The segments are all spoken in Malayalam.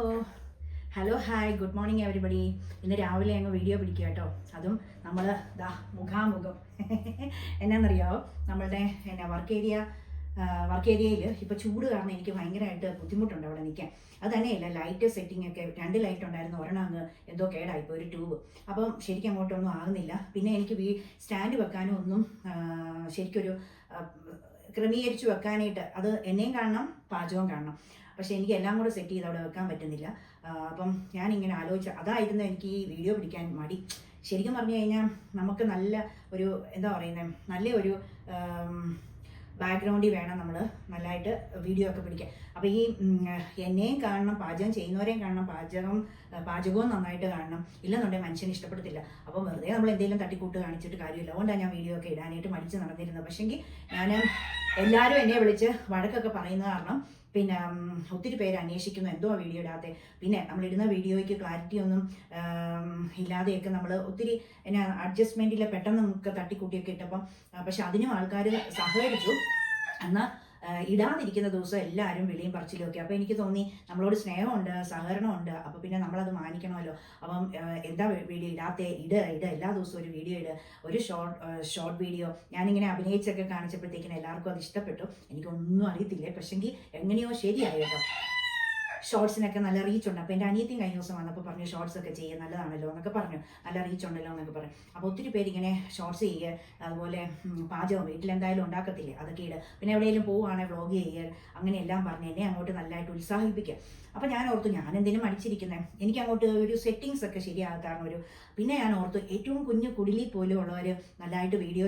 Hello hi good morning everybody ഇന്ന് രാവിലെ അങ്ങ് വീഡിയോ പിടിക്കുക കേട്ടോ. അതും നമ്മൾ ദാ മുഖാമുഖം. എന്നാന്നറിയാവോ നമ്മളുടെ എന്നാ വർക്ക് ഏരിയ വർക്ക് ഏരിയയിൽ ഇപ്പോൾ ചൂട് കാരണം എനിക്ക് ഭയങ്കരമായിട്ട് ബുദ്ധിമുട്ടുണ്ട് അവിടെ നിൽക്കാൻ. അത് തന്നെയല്ല ലൈറ്റ് സെറ്റിംഗ് ഒക്കെ രണ്ട് ലൈറ്റ് ഉണ്ടായിരുന്നു ഒരെണ്ണം അങ്ങ് എന്തോ കേടായിപ്പോൾ ഒരു ട്യൂബ് അപ്പം ശരിക്കും അങ്ങോട്ടൊന്നും ആകുന്നില്ല പിന്നെ എനിക്ക് വീ സ്റ്റാൻഡ് വെക്കാനും ഒന്നും ശരിക്കൊരു ക്രമീകരിച്ച് വെക്കാനായിട്ട് അത് എന്നെയും കാണണം പാചകവും കാണണം. പക്ഷെ എനിക്ക് എല്ലാം കൂടെ സെറ്റ് ചെയ്ത് അവിടെ വെക്കാൻ പറ്റുന്നില്ല. അപ്പം ഞാൻ ഇങ്ങനെ ആലോചിച്ച അതായിരുന്നു എനിക്ക് ഈ വീഡിയോ പിടിക്കാൻ മടി. ശരിക്കും പറഞ്ഞു കഴിഞ്ഞാൽ നമുക്ക് നല്ല ഒരു എന്താ പറയുന്നത് നല്ല ഒരു ബാക്ക്ഗ്രൗണ്ടിൽ വേണം നമ്മൾ നല്ലതായിട്ട് വീഡിയോ ഒക്കെ പിടിക്കാൻ. അപ്പോൾ ഈ എന്നെയും കാണണം പാചകം ചെയ്യുന്നവരെയും കാണണം പാചകം പാചകവും നന്നായിട്ട് കാണണം. ഇല്ലെന്നുണ്ടെങ്കിൽ മനുഷ്യന് ഇഷ്ടപ്പെടത്തില്ല. അപ്പോൾ വെറുതെ നമ്മൾ എന്തെങ്കിലും തട്ടിക്കൂട്ട് കാണിച്ചിട്ട് കാര്യമില്ല. അതുകൊണ്ടാണ് ഞാൻ വീഡിയോ ഒക്കെ ഇടാനായിട്ട് മടിച്ച് നടന്നിരുന്നത്. പക്ഷേങ്കിൽ ഞാൻ എല്ലാവരും എന്നെ വിളിച്ച് വഴക്കൊക്കെ പറയുന്നത് കാരണം പിന്നെ ഒത്തിരി പേര് അന്വേഷിക്കുന്നു എന്തോ വീഡിയോ ഇടാതെ പിന്നെ നമ്മളിടുന്ന വീഡിയോയ്ക്ക് ക്ലാരിറ്റി ഒന്നും ആം, ഇല്ലാതെയൊക്കെ നമ്മൾ ഒത്തിരി എന്നാ അഡ്ജസ്റ്റ്മെന്റിൽ പെട്ടെന്ന് നമുക്ക് തട്ടിക്കൂട്ടിയൊക്കെ ഇട്ടപ്പം ആ, പക്ഷെ അതിനും ആൾക്കാർ സഹകരിച്ചു. എന്നാൽ ഇടാതിരിക്കുന്ന ദിവസം എല്ലാവരും വിളിയും പറച്ചിലും ഒക്കെ. അപ്പോൾ എനിക്ക് തോന്നി നമ്മളോട് സ്നേഹമുണ്ട് സഹകരണമുണ്ട്. അപ്പോൾ പിന്നെ നമ്മളത് മാനിക്കണമല്ലോ. അപ്പം എന്താ വീഡിയോ ഇടാത്ത? ഇട് ഇട്. എല്ലാ ദിവസവും ഒരു വീഡിയോ ഇട്. ഒരു ഷോർട്ട് ഷോർട്ട് വീഡിയോ. ഞാനിങ്ങനെ അഭിനയിച്ചൊക്കെ കാണിച്ചപ്പോഴത്തേക്കിനും എല്ലാവർക്കും അത് ഇഷ്ടപ്പെട്ടു. എനിക്കൊന്നും അറിയത്തില്ല? പക്ഷെങ്കിൽ എങ്ങനെയോ ശരിയായി കേട്ടോ. ഷോർട്സിനൊക്കെ നല്ല റീച്ച് ഉണ്ട്. അപ്പോൾ എന്റെ അനിയത്തിയും കഴിഞ്ഞ ദിവസം വന്നപ്പോൾ പറഞ്ഞു ഷോർട്സ് ഒക്കെ ചെയ്യുക നല്ലതാണല്ലോ എന്നൊക്കെ പറഞ്ഞു. നല്ല റീച്ച് ഉണ്ടല്ലോ എന്നൊക്കെ പറഞ്ഞു. അപ്പോൾ ഒത്തിരി പേര് ഇങ്ങനെ ഷോർട്സ് ചെയ്യുക അതുപോലെ പാചകം വീട്ടിലെന്തായാലും ഉണ്ടാക്കത്തില്ലേ? അതൊക്കെ ഇടുക പിന്നെ എവിടെയെങ്കിലും പോവുകയാണെങ്കിൽ വ്ളോഗ് ചെയ്യുക അങ്ങനെയെല്ലാം പറഞ്ഞ് എന്നെ അങ്ങോട്ട് നല്ലതായിട്ട് ഉത്സാഹിപ്പിക്കുക അപ്പോൾ ഞാൻ ഓർത്തു ഞാൻ എന്തിനും അടിച്ചിരിക്കുന്നത് എനിക്ക് അങ്ങോട്ട് ഒരു സെറ്റിങ്സ് ഒക്കെ ശരിയാകാറുണ്ട് ഒരു പിന്നെ ഞാൻ ഓർത്തു ഏറ്റവും കുഞ്ഞു കുടിലിൽ പോലും ഉള്ളവർ നല്ലതായിട്ട് വീഡിയോ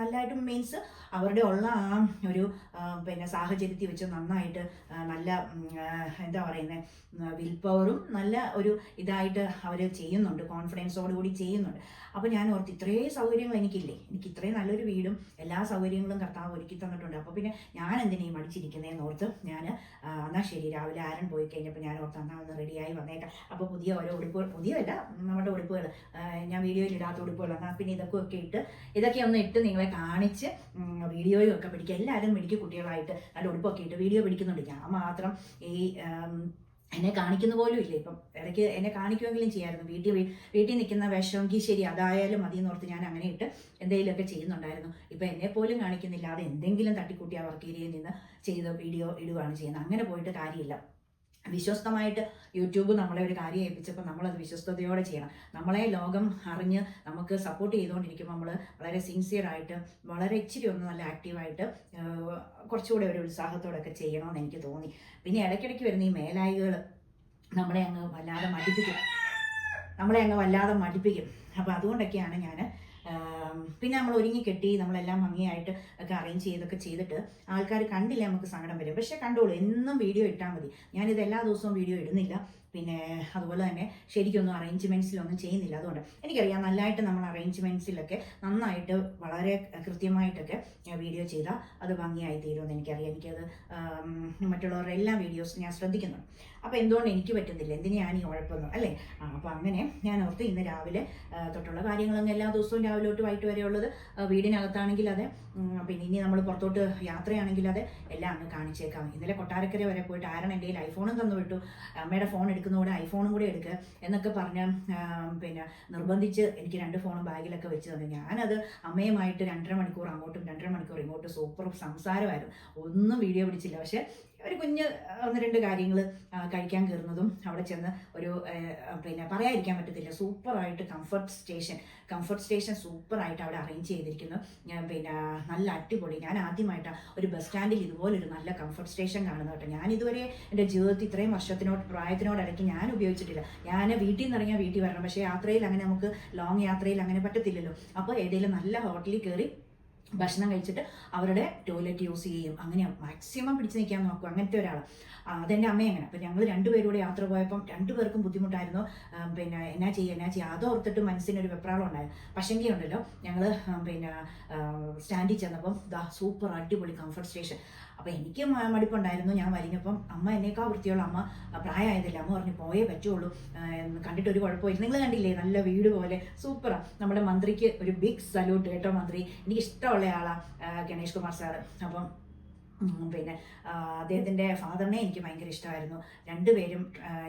നല്ലതായിട്ട് മീൻസ് അവരുടെ ഉള്ള ആ ഒരു പിന്നെ സാഹചര്യത്തിൽ വെച്ച് നന്നായിട്ട് നല്ല എന്താ പറയുന്നത് വിൽ പവറും നല്ല ഒരു ഇതായിട്ട് അവർ ചെയ്യുന്നുണ്ട് കോൺഫിഡൻസോട് കൂടി ചെയ്യുന്നുണ്ട്. അപ്പോൾ ഞാൻ ഓർത്ത് ഇത്രയും സൗകര്യങ്ങൾ എനിക്കില്ലേ? എനിക്ക് ഇത്രയും നല്ലൊരു വീടും എല്ലാ സൗകര്യങ്ങളും കർത്താവ് ഒരുക്കി തന്നിട്ടുണ്ട്. അപ്പോൾ പിന്നെ ഞാൻ എന്തിനേ മടിച്ചിരിക്കുന്നതെന്ന് ഓർത്ത് ഞാൻ എന്നാൽ ശരി രാവിലെ ആരൻ പോയി കഴിഞ്ഞപ്പോൾ ഞാൻ ഓർത്ത് എന്നാൽ ഒന്ന് റെഡിയായി വന്നേക്കാം. അപ്പോൾ പുതിയ ഓരോ ഉടുപ്പുകൾ പുതിയതല്ല നമ്മുടെ ഉടുപ്പുകൾ ഞാൻ വീഡിയോയിൽ ഇടാത്ത ഉടുപ്പുകൾ എന്നാൽ പിന്നെ ഇതൊക്കെ ഒക്കെ ഇട്ട് ഇതൊക്കെ ഒന്ന് ഇട്ട് നിങ്ങളെ കാണിച്ച് വീഡിയോയും ഒക്കെ പിടിക്കുക എല്ലാവരും പിടിക്കും കുട്ടികളായിട്ട്. നല്ല ഉടുപ്പൊക്കെ ഇട്ട് വീഡിയോ പിടിക്കുന്നുണ്ട്. ഞാൻ മാത്രം ഈ എന്നെ കാണിക്കുന്ന പോലും ഇല്ല. ഇപ്പം ഇടയ്ക്ക് എന്നെ കാണിക്കുമെങ്കിലും ചെയ്യായിരുന്നു. വീട്ടിൽ വീട്ടിൽ നിൽക്കുന്ന വിഷമെങ്കിൽ ശരി അതായാലും മതി എന്നോർത്ത് ഞാൻ അങ്ങനെ ഇട്ട് എന്തെങ്കിലുമൊക്കെ ചെയ്യുന്നുണ്ടായിരുന്നു. ഇപ്പം എന്നെ പോലും കാണിക്കുന്നില്ല. അത് എന്തെങ്കിലും തട്ടിക്കൂട്ടി ആ വർക്ക് ഏരിയയിൽ നിന്ന് ചെയ്ത വീഡിയോ ഇടുകയാണ് ചെയ്യുന്നത്. അങ്ങനെ പോയിട്ട് കാര്യമില്ല. വിശ്വസ്തമായിട്ട് യൂട്യൂബ് നമ്മളെ ഒരു കാര്യം ഏൽപ്പിച്ചപ്പോൾ നമ്മളത് വിശ്വസ്തയോടെ ചെയ്യണം. നമ്മളെ ലോകം അറിഞ്ഞ് നമുക്ക് സപ്പോർട്ട് ചെയ്തുകൊണ്ടിരിക്കുമ്പോൾ നമ്മൾ വളരെ സിൻസിയറായിട്ട് വളരെ ഇച്ചിരി ഒന്ന് നല്ല ആക്റ്റീവായിട്ട് കുറച്ചുകൂടെ ഒരു ഉത്സാഹത്തോടൊക്കെ ചെയ്യണമെന്ന് എനിക്ക് തോന്നി. പിന്നെ ഇടയ്ക്കിടയ്ക്ക് വരുന്ന ഈ മേലായികൾ നമ്മളെ അങ്ങ് വല്ലാതെ മടിപ്പിക്കും. നമ്മളെ അങ്ങ് വല്ലാതെ മടിപ്പിക്കും. അപ്പോൾ അതുകൊണ്ടൊക്കെയാണ് ഞാൻ പിന്നെ നമ്മൾ ഒരുങ്ങി കെട്ടി നമ്മളെല്ലാം ഭംഗിയായിട്ട് ഒക്കെ അറേഞ്ച് ചെയ്തൊക്കെ ചെയ്തിട്ട് ആൾക്കാർ കണ്ടില്ലേ നമുക്ക് സങ്കടം വരും. പക്ഷേ കണ്ടോളൂ എന്നും വീഡിയോ ഇട്ടാൽ മതി. ഞാനിത് എല്ലാ ദിവസവും വീഡിയോ ഇടുന്നില്ല. പിന്നെ അതുപോലെ തന്നെ ശരിക്കൊന്നും അറേഞ്ച്മെന്റ്സിലൊന്നും ചെയ്യുന്നില്ല. അതുകൊണ്ട് എനിക്കറിയാം നല്ലതായിട്ട് നമ്മൾ അറേഞ്ച്മെന്റ്സിലൊക്കെ നന്നായിട്ട് വളരെ കൃത്യമായിട്ടൊക്കെ ഞാൻ വീഡിയോ ചെയ്താൽ അത് ഭംഗിയായി തീരുമെന്ന് എനിക്കറിയാം. എനിക്കത് മറ്റുള്ളവരുടെ എല്ലാ വീഡിയോസും ഞാൻ ശ്രദ്ധിക്കുന്നുണ്ട്. അപ്പോൾ എന്തുകൊണ്ട് എനിക്ക് പറ്റുന്നില്ല? എന്തിനാണ് ഈ ഉഴപ്പൊന്നും അല്ലേ? അപ്പോൾ അങ്ങനെ ഞാൻ ഓർത്ത് ഇന്ന് രാവിലെ തൊട്ടുള്ള കാര്യങ്ങളൊന്നും എല്ലാ ദിവസവും രാവിലെ തൊട്ട് വൈകിട്ട് വരെ ഉള്ളത് വീടിനകത്താണെങ്കിൽ അതെ പിന്നെ ഇനി നമ്മൾ പുറത്തോട്ട് യാത്രയാണെങ്കിൽ അതെ എല്ലാം അങ്ങ് കാണിച്ചേക്കാം. ഇന്നലെ കൊട്ടാരക്കര വരെ പോയിട്ട് ആരാണ് എന്റെ കയ്യിൽ ഐഫോണും തന്നു വിട്ടു. അമ്മയുടെ ഫോൺ എടുക്കുന്നതോടെ ഐഫോണും കൂടെ എടുക്കുക എന്നൊക്കെ പറഞ്ഞ് പിന്നെ നിർബന്ധിച്ച് എനിക്ക് രണ്ട് ഫോണും ബാഗിലൊക്കെ വെച്ച് തന്നെ. ഞാനത് അമ്മയുമായിട്ട് രണ്ടര മണിക്കൂർ അങ്ങോട്ടും രണ്ടര മണിക്കൂർ ഇങ്ങോട്ടും സൂപ്പർ സംസാരമായിരുന്നു. ഒന്നും വീഡിയോ പിടിച്ചില്ല. പക്ഷേ ഒരു കുഞ്ഞ് ഒന്ന് രണ്ട് കാര്യങ്ങൾ കഴിക്കാൻ കയറുന്നതും അവിടെ ചെന്ന് ഒരു പിന്നെ പറയാതിരിക്കാൻ പറ്റത്തില്ല. സൂപ്പറായിട്ട് കംഫർട്ട് സ്റ്റേഷൻ കംഫർട്ട് സ്റ്റേഷൻ സൂപ്പറായിട്ട് അവിടെ അറേഞ്ച് ചെയ്തിരിക്കുന്നു. പിന്നെ നല്ല അടിപൊളി. ഞാൻ ആദ്യമായിട്ടാണ് ഒരു ബസ് സ്റ്റാൻഡിൽ ഇതുപോലൊരു നല്ല കംഫർട്ട് സ്റ്റേഷൻ കാണുന്നത് കേട്ടോ. ഞാൻ ഇതുവരെ എന്റെ ജീവിതത്തിൽ ഇത്രയും വർഷത്തിനോട് പ്രായത്തിനോടിടയ്ക്ക് ഞാൻ ഉപയോഗിച്ചിട്ടില്ല. ഞാൻ വീട്ടിൽ നിന്ന് ഇറങ്ങിയാൽ വീട്ടിൽ വരണം. പക്ഷേ യാത്രയിൽ അങ്ങനെ നമുക്ക് ലോങ് യാത്രയിൽ അങ്ങനെ പറ്റത്തില്ലല്ലോ. അപ്പോൾ ഏതെങ്കിലും നല്ല ഹോട്ടലിൽ കയറി ഭക്ഷണം കഴിച്ചിട്ട് അവരുടെ ടോയ്ലറ്റ് യൂസ് ചെയ്യും. അങ്ങനെ മാക്സിമം പിടിച്ചു നിൽക്കാൻ നോക്കും അങ്ങനത്തെ ഒരാൾ അതെന്റെ അമ്മ അങ്ങനെ. അപ്പം ഞങ്ങൾ രണ്ടുപേരൂടെ യാത്ര പോയപ്പം രണ്ടുപേർക്കും ബുദ്ധിമുട്ടായിരുന്നു. പിന്നെ എന്നാ ചെയ്യുക എന്നാ ചെയ്യുക അതോർത്തിട്ട് മനസ്സിനൊരു വെപ്രാളം ഉണ്ടായിരുന്നു പക്ഷെങ്കിൽ ഉണ്ടല്ലോ ഞങ്ങൾ പിന്നെ സ്റ്റാൻഡിൽ ചെന്നപ്പം ദാ സൂപ്പർ അടിപൊളി കംഫർട്ട് സ്റ്റേഷൻ അപ്പോൾ എനിക്ക് മടുപ്പുണ്ടായിരുന്നു. ഞാൻ വലിഞ്ഞപ്പം അമ്മ എന്നേക്കാ വൃത്തിയുള്ള അമ്മ പ്രായമായതല്ല. അമ്മ പറഞ്ഞു പോയേ പറ്റുള്ളൂ. കണ്ടിട്ട് ഒരു കുഴപ്പമില്ല നിങ്ങൾ കണ്ടില്ലേ നല്ല വീട് പോലെ സൂപ്പറാണ് നമ്മുടെ മന്ത്രിക്ക് ഒരു ബിഗ് സല്യൂട്ട് കേട്ടോ മന്ത്രി. എനിക്ക് ഇഷ്ടമുള്ള ആളാ ഗണേഷ് കുമാർ സാറ്. അപ്പം പിന്നെ അദ്ദേഹത്തിന്റെ ഫാദറിനെ എനിക്ക് ഭയങ്കര ഇഷ്ടമായിരുന്നു. രണ്ടുപേരും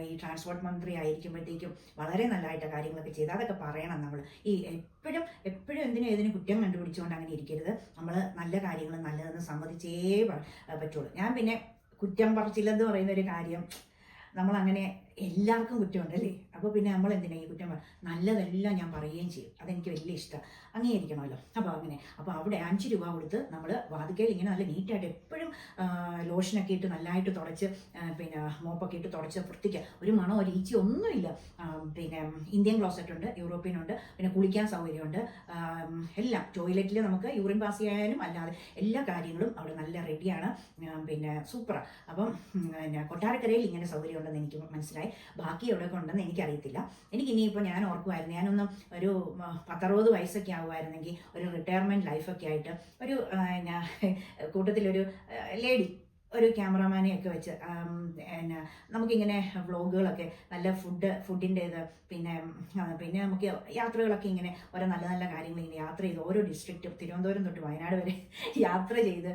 ഈ ട്രാൻസ്പോർട്ട് മന്ത്രി ആയിരിക്കുമ്പോഴത്തേക്കും വളരെ നല്ലതായിട്ട് കാര്യങ്ങളൊക്കെ ചെയ്ത്. അതൊക്കെ പറയണം നമ്മൾ ഈ എപ്പോഴും എപ്പോഴും എന്തിനും ഏതിനും കുറ്റം കണ്ടുപിടിച്ചുകൊണ്ട് അങ്ങനെ ഇരിക്കരുത്. നമ്മൾ നല്ല കാര്യങ്ങൾ നല്ലതെന്ന് സമ്മതിച്ചേ പറ്റുള്ളൂ. ഞാൻ പിന്നെ കുറ്റം പറച്ചില്ലെന്ന് പറയുന്ന ഒരു കാര്യം നമ്മളങ്ങനെ എല്ലാവർക്കും കുറ്റമുണ്ടല്ലേ? അപ്പോൾ പിന്നെ നമ്മൾ എന്തിനാ ഈ കുറ്റം നല്ലതെല്ലാം ഞാൻ പറയുകയും ചെയ്യും. അതെനിക്ക് വലിയ ഇഷ്ടം. അംഗീകരിക്കണമല്ലോ അപ്പോൾ അങ്ങനെ. അപ്പോൾ അവിടെ അഞ്ച് രൂപ കൊടുത്ത് നമ്മൾ വാതിക്കയിൽ ഇങ്ങനെ നല്ല നീറ്റായിട്ട് എപ്പോഴും ലോഷനൊക്കെ ഇട്ട് നല്ലതായിട്ട് തുടച്ച് പിന്നെ മോപ്പൊക്കെ ഇട്ട് തുടച്ച് വൃത്തിക്ക് ഒരു മണോ ഒരു ഈച്ചി ഒന്നുമില്ല. പിന്നെ ഇന്ത്യൻ ക്ലോസറ്റ് ഉണ്ട് യൂറോപ്യൻ ഉണ്ട് പിന്നെ കുളിക്കാൻ സൗകര്യമുണ്ട്. എല്ലാം ടോയ്ലറ്റിൽ നമുക്ക് യൂറിൻ പാസ് ചെയ്യാനും അല്ലാതെ എല്ലാ കാര്യങ്ങളും അവിടെ നല്ല റെഡിയാണ്. പിന്നെ സൂപ്പറാണ് അപ്പം പിന്നെ കൊട്ടാരക്കരയിൽ ഇങ്ങനെ സൗകര്യം ഉണ്ടെന്ന് എനിക്ക് മനസ്സിലായി. ബാക്കി എവിടെയൊക്കെ ഉണ്ടെന്ന് എനിക്കറിയത്തില്ല. എനിക്ക് ഇനിയിപ്പോൾ ഞാൻ ഓർക്കുമായിരുന്നു ഞാനൊന്ന് ഒരു പത്തറുപത് വയസ്സൊക്കെ ആകുമായിരുന്നെങ്കിൽ ഒരു റിട്ടയർമെന്റ് ലൈഫൊക്കെ ആയിട്ട് ഒരു കൂട്ടത്തിലൊരു lady. ഒരു ക്യാമറാമാനെയൊക്കെ വെച്ച് പിന്നെ നമുക്കിങ്ങനെ വ്ളോഗുകളൊക്കെ നല്ല ഫുഡ് ഫുഡിന്റെ ഇത് പിന്നെ പിന്നെ നമുക്ക് യാത്രകളൊക്കെ ഇങ്ങനെ ഓരോ നല്ല നല്ല കാര്യങ്ങൾ ഇങ്ങനെ യാത്ര ചെയ്ത് ഓരോ ഡിസ്ട്രിക്റ്റും തിരുവനന്തപുരം തൊട്ട് വയനാട് വരെ യാത്ര ചെയ്ത്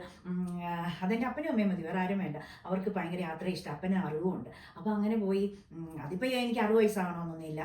അതെന്റെ അപ്പനും അമ്മയും മതി വേറെ ആരും വേണ്ട. അവർക്ക് ഭയങ്കര യാത്ര ഇഷ്ടം അപ്പനെ അറിവുമുണ്ട് അപ്പോൾ അങ്ങനെ പോയി അതിപ്പോൾ എനിക്ക് അറുപത് വയസ്സാകണമെന്നൊന്നുമില്ല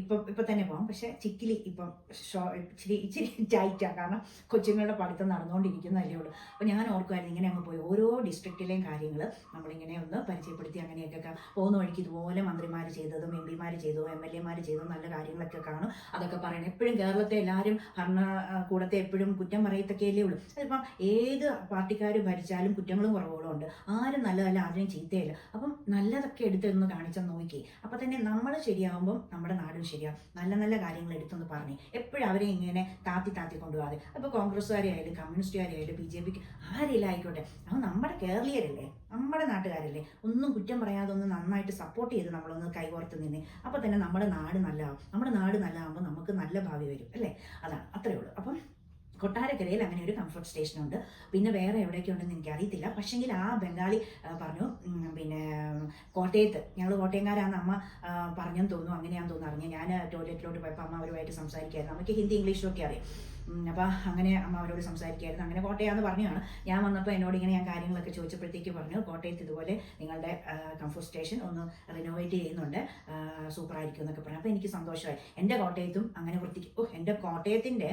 ഇപ്പം ഇപ്പം തന്നെ പോകാം പക്ഷേ ചിക്കിലി ഇപ്പം ഷോ ഇച്ചിരി ഇച്ചിരി ടൈറ്റാണ് കാരണം കൊച്ചുങ്ങളുടെ പഠിത്തം നടന്നുകൊണ്ടിരിക്കുന്നതല്ലേ ഉള്ളൂ. അപ്പോൾ ഞാൻ ഓർക്കുമായിരുന്നു ഇങ്ങനെ അങ്ങ് പോയി. ഓരോ ഡിസ്ട്രിക്റ്റിലെയും കാര്യങ്ങൾ നമ്മളിങ്ങനെ ഒന്ന് പരിചയപ്പെടുത്തി അങ്ങനെയൊക്കെ പോകുന്ന വഴിക്ക് ഇതുപോലെ മന്ത്രിമാർ ചെയ്തതും എം പിമാർ ചെയ്തതും എം എൽ എമാർ ചെയ്തതും നല്ല കാര്യങ്ങളൊക്കെ കാണും. അതൊക്കെ പറയണം. എപ്പോഴും കേരളത്തെ എല്ലാവരും ഭരണകൂടത്തെ എപ്പോഴും കുറ്റം പറയത്തൊക്കെയല്ലേ ഉള്ളൂ. അതിപ്പം ഏത് പാർട്ടിക്കാർ ഭരിച്ചാലും കുറ്റങ്ങളും കുറവുകളും ഉണ്ട്. ആരും നല്ലതല്ല ആരും ചീത്തയല്ല. അപ്പം നല്ലതൊക്കെ എടുത്തൊന്ന് കാണിച്ചാൽ നോക്കി. അപ്പം തന്നെ നമ്മൾ ശരിയാകുമ്പം നമ്മുടെ നാടും ശരിയാവും. നല്ല നല്ല കാര്യങ്ങൾ എടുത്തൊന്ന് പറഞ്ഞു. എപ്പോഴും അവരെ ഇങ്ങനെ താത്തി താത്തി കൊണ്ടുപോകാതെ. അപ്പോൾ കോൺഗ്രസ്സുകാരെ ആയാലും കമ്മ്യൂണിസ്റ്റുകാരെ ആയാലും ബി ജെ പിക്ക് ആരെങ്കിലും ആയിക്കോട്ടെ. അത് നമ്മുടെ കേരളീയരല്ലേ നമ്മുടെ നാട്ടുകാരല്ലേ? ഒന്നും കുറ്റം പറയാതെ ഒന്ന് നന്നായിട്ട് സപ്പോർട്ട് ചെയ്ത് നമ്മളൊന്ന് കൈകോർത്ത് നിന്ന് അപ്പോൾ തന്നെ നമ്മുടെ നാട് നല്ലതാവും. നമ്മുടെ നാട് നല്ലതാകുമ്പോൾ നമുക്ക് നല്ല ഭാവി വരും അല്ലേ? അതാണ് അത്രേ ഉള്ളൂ. അപ്പം കൊട്ടാരക്കരയിൽ അങ്ങനെ ഒരു കംഫർട്ട് സ്റ്റേഷൻ ഉണ്ട്. പിന്നെ വേറെ എവിടെയൊക്കെ ഉണ്ടെന്ന് എനിക്ക് അറിയത്തില്ല പക്ഷെങ്കിൽ ആ ബംഗാളി പറഞ്ഞു പിന്നെ കോട്ടയത്ത്. ഞങ്ങൾ കോട്ടയംകാരാന്ന് അമ്മ പറഞ്ഞെന്ന് തോന്നുന്നു. അങ്ങനെയാന്ന് തോന്നുന്നു അറിഞ്ഞു ഞാൻ ടോയ്ലറ്റിലോട്ട് പോയപ്പോൾ അമ്മ അവരുമായിട്ട് സംസാരിക്കായിരുന്നു നമുക്ക് ഹിന്ദി ഇംഗ്ലീഷും ഒക്കെ അറിയാം. അപ്പോൾ അങ്ങനെ അമ്മ അവരോട് സംസാരിക്കായിരുന്നു. അങ്ങനെ കോട്ടയാന്ന് പറഞ്ഞാണ് ഞാൻ വന്നപ്പോൾ എന്നോട് ഇങ്ങനെ ഞാൻ കാര്യങ്ങളൊക്കെ ചോദിച്ചപ്പോഴത്തേക്ക് പറഞ്ഞു കോട്ടയത്ത് ഇതുപോലെ നിങ്ങളുടെ കംഫോർട്ട് സ്റ്റേഷൻ ഒന്ന് റിനോവേറ്റ് ചെയ്യുന്നുണ്ട്. സൂപ്പറായിരിക്കും എന്നൊക്കെ പറഞ്ഞു. അപ്പോൾ എനിക്ക് സന്തോഷമായി. എന്റെ കോട്ടയത്തും അങ്ങനെ വൃത്തിക്ക് ഓ എന്റെ കോട്ടയത്തിന്റെ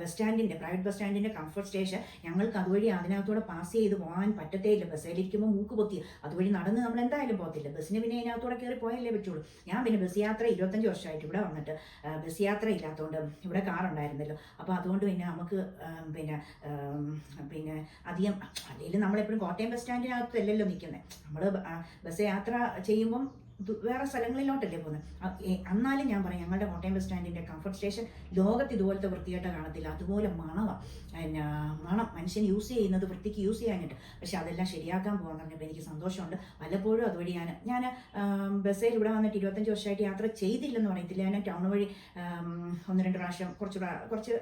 ബസ് സ്റ്റാൻഡിന്റെ പ്രൈവറ്റ് ബസ് സ്റ്റാൻഡിന്റെ കംഫർട്ട് സ്റ്റേഷൻ ഞങ്ങൾക്ക് അതുവഴി അതിനകത്തൂടെ പാസ് ചെയ്ത് പോകാൻ പറ്റത്തേ ഇല്ല ബസ്സിലിരിക്കുമ്പോൾ മൂക്ക് പൊത്തി. അതുവഴി നടന്ന് നമ്മൾ എന്തായാലും പോകത്തില്ല. ബസ്സിന് പിന്നെ അതിനകത്തൂടെ കയറി പോയല്ലേ പറ്റുള്ളൂ. ഞാൻ പിന്നെ ബസ് യാത്ര ഇരുപത്തഞ്ച് വർഷമായിട്ട് ഇവിടെ വന്നിട്ട് ബസ് യാത്ര ഇല്ലാത്തതുകൊണ്ട് ഇവിടെ കാർ ഉണ്ടായിരുന്നല്ലോ. അപ്പോൾ അതുകൊണ്ട് പിന്നെ നമുക്ക് പിന്നെ പിന്നെ അധികം അല്ലെങ്കിൽ നമ്മളെപ്പോഴും കോട്ടയം ബസ് സ്റ്റാൻഡിനകത്തല്ലല്ലോ നിൽക്കുന്നത് നമ്മൾ ബസ് യാത്ര ചെയ്യുമ്പം വേറെ സ്ഥലങ്ങളിലോട്ടല്ലേ പോകുന്നത് എന്നാലും ഞാൻ പറയാം ഞങ്ങളുടെ കോട്ടയം ബസ് സ്റ്റാൻഡിന്റെ കംഫർട്ട് സ്റ്റേഷൻ ലോകത്ത് ഇതുപോലത്തെ വൃത്തിയായിട്ട് കാണത്തില്ല. അതുപോലെ മണമാണ് പിന്നെ മണം മനുഷ്യൻ യൂസ് ചെയ്യുന്നത് വൃത്തിക്ക് യൂസ് ചെയ്യാനായിട്ട്. പക്ഷെ അതെല്ലാം ശരിയാക്കാൻ പോകാൻ പറഞ്ഞപ്പോൾ എനിക്ക് സന്തോഷമുണ്ട്. പലപ്പോഴും അതുവഴി ഞാൻ ഞാൻ ബസ്സിൽ ഇവിടെ വന്നിട്ട് ഇരുപത്തഞ്ച് വർഷമായിട്ട് യാത്ര ചെയ്തില്ലെന്ന് പറയത്തില്ല. ഞാൻ ടൗൺ വഴി ഒന്ന് രണ്ട് പ്രാവശ്യം കുറച്ച് കുറച്ച്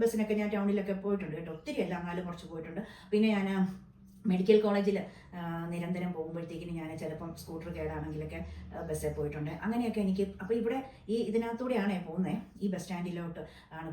ബസ്സിനൊക്കെ ഞാൻ ടൗണിലൊക്കെ പോയിട്ടുണ്ട് കേട്ടോ. ഒത്തിരി അല്ല എന്നാലും കുറച്ച് പോയിട്ടുണ്ട്. പിന്നെ ഞാൻ മെഡിക്കൽ കോളേജിൽ നിരന്തരം പോകുമ്പോഴത്തേക്കിന് ഞാൻ ചിലപ്പം സ്കൂട്ടർ കേടാണെങ്കിലൊക്കെ ബസ്സിൽ പോയിട്ടുണ്ട്. അങ്ങനെയൊക്കെ എനിക്ക് അപ്പോൾ ഇവിടെ ഈ ഇതിനകത്തൂടെയാണ് പോകുന്നത് ഈ ബസ് സ്റ്റാൻഡിലോട്ട് ആണ്